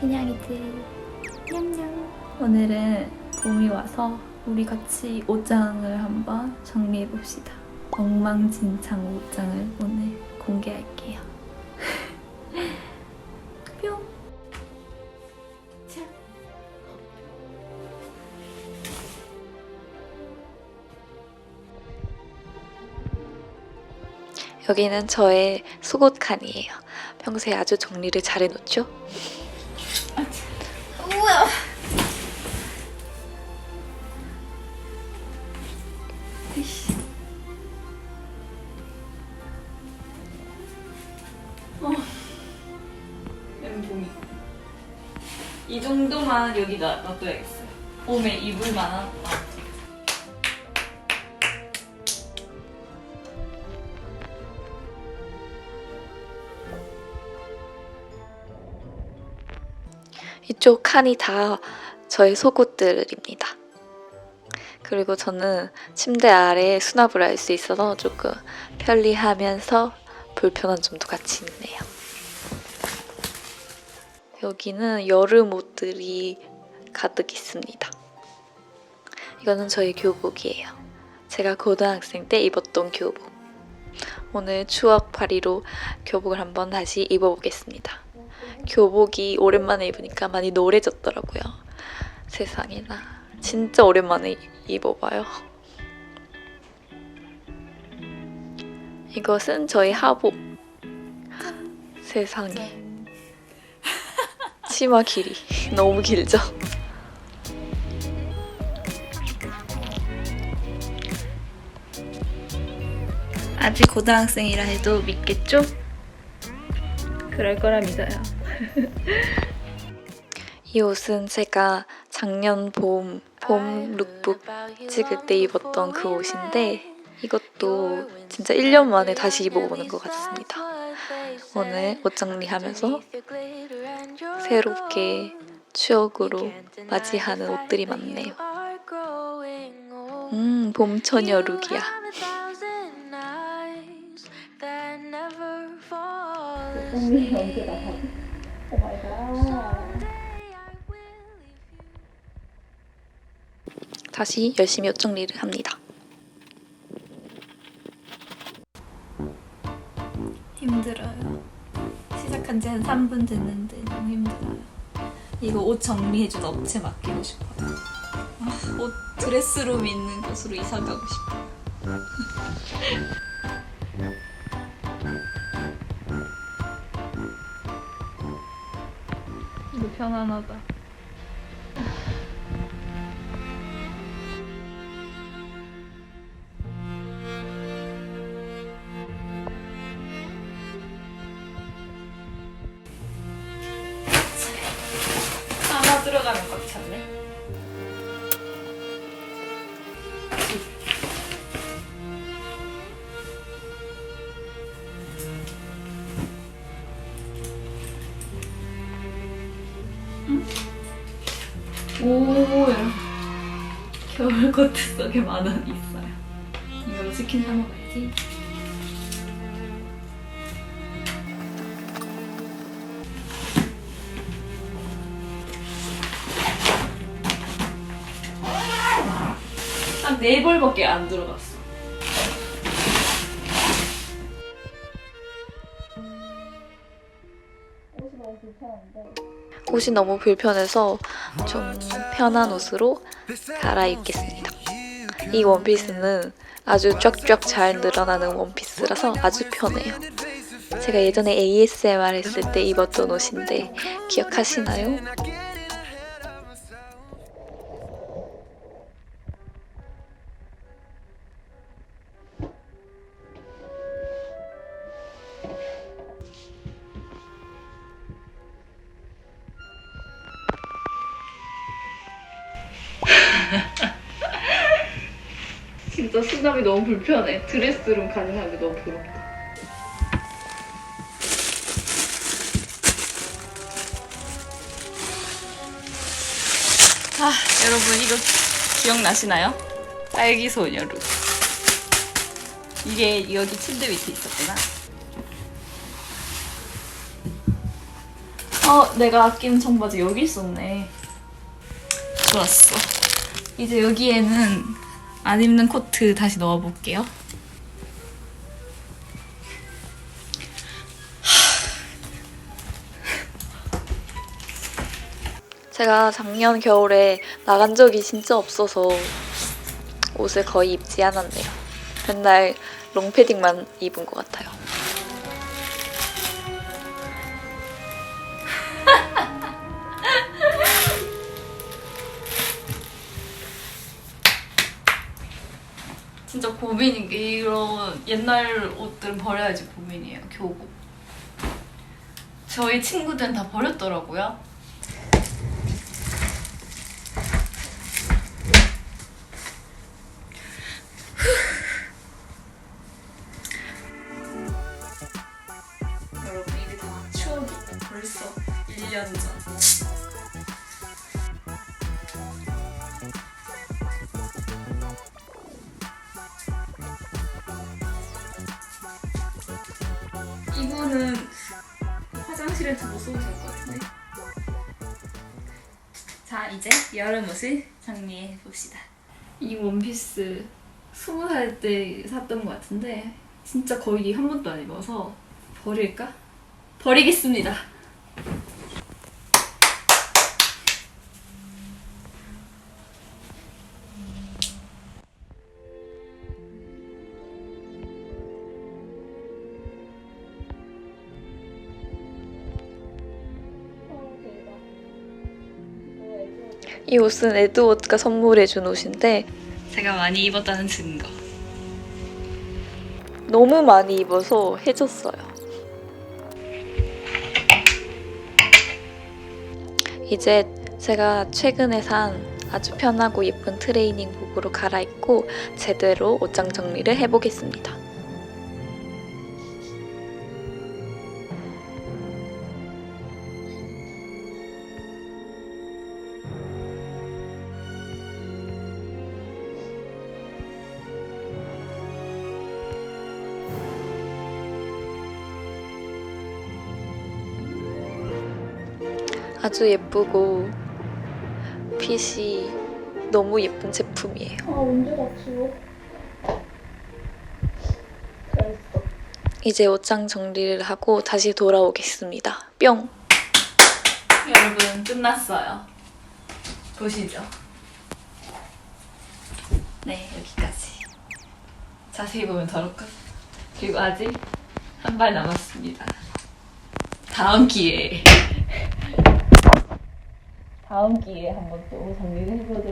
그냥이들 냠냠 오늘은 봄이 와서 우리 같이 옷장을 한번 정리해 봅시다 엉망진창 옷장을 오늘 공개할게요 뿅 자. 여기는 저의 속옷 칸이에요. 평소에 아주 정리를 잘 해놓죠? 우와. 이 정도만 여기다 놔둬야겠어요. 봄에 입을 만한. 이쪽 칸이 다 저의 속옷들입니다. 그리고 저는 침대 아래에 수납을 할 수 있어서 조금 편리하면서 불편한 점도 같이 있네요. 여기는 여름 옷들이 가득 있습니다. 이거는 저의 교복이에요. 제가 고등학생 때 입었던 교복. 오늘 추억 파리로 교복을 한번 다시 입어보겠습니다. 교복이 오랜만에 입으니까 많이 노래졌더라고요. 세상에나. 진짜 오랜만에 입어봐요. 이것은 저희 하복. 세상에. 치마 길이 너무 길죠? 아직 고등학생이라 해도 믿겠죠? 그럴 거라 믿어요. 이 옷은 제가 작년 봄, 봄 룩북 찍을 때 입었던 그 옷인데 이것도 진짜 1년 만에 다시 입어보는 것 같습니다. 오늘 옷 정리하면서 새롭게 추억으로 맞이하는 옷들이 많네요. 음, 봄처녀 룩이야. 꿈이 언제 나가지? 다시 열심히 옷 정리를 합니다. 힘들어요. 시작한 지 한 3분 됐는데 너무 힘들어요. 이거 옷 정리해준 업체 맡기고 싶어요. 아, 옷 드레스룸 있는 곳으로 이사 가고 싶어. 이 편안하다. 하나 들어가면 꽉 찼네. 오, 겨울 코트 속에 만 원이 있어요. 이걸로 치킨 사 먹어야지. 한네 벌밖에 안 들어갔어. 옷이 너무 불편한데. 옷이 너무 불편해서 좀 편한 옷으로 갈아입겠습니다. 이 원피스는 아주 쫙쫙 잘 늘어나는 원피스라서 아주 편해요. 제가 예전에 ASMR 했을 때 입었던 옷인데 기억하시나요? 진짜 수납이 너무 불편해. 드레스룸 가능한 게 너무 부럽다. 아, 여러분 이거 기억나시나요? 딸기 소녀 룩. 이게 여기 침대 밑에 있었구나. 어, 내가 아끼는 청바지 여기 있었네. 좋았어. 이제 여기에는 안 입는 코트 다시 넣어볼게요. 제가 작년 겨울에 나간 적이 진짜 없어서 옷을 거의 입지 않았네요. 맨날 롱패딩만 입은 것 같아요. 고민인 게 이런 옛날 옷들은 버려야지 고민이에요. 교복. 저희 친구들은 다 버렸더라고요. 여러분 이게 다 추억이 벌써 1년 전. 화장실에 두고 써도 될 것 같은데. 자 이제 여름 옷을 정리해 봅시다. 이 원피스 스무 살 때 샀던 것 같은데 진짜 거의 한 번도 안 입어서 버릴까? 버리겠습니다. 이 옷은 에드워드가 선물해준 옷인데 제가 많이 입었다는 증거. 너무 많이 입어서 해졌어요. 이제 제가 최근에 산 아주 편하고 예쁜 트레이닝복으로 갈아입고 제대로 옷장 정리를 해보겠습니다. 아주 예쁘고 핏이 너무 예쁜 제품이에요. 아, 언제 갔지? 잘했어. 이제 옷장 정리를 하고 다시 돌아오겠습니다. 뿅! 여러분 끝났어요. 보시죠. 네 여기까지. 자세히 보면 것. 그리고 아직 한 발 남았습니다. 다음 기회에. 다음 기회에 한번 또 정리를 해보도록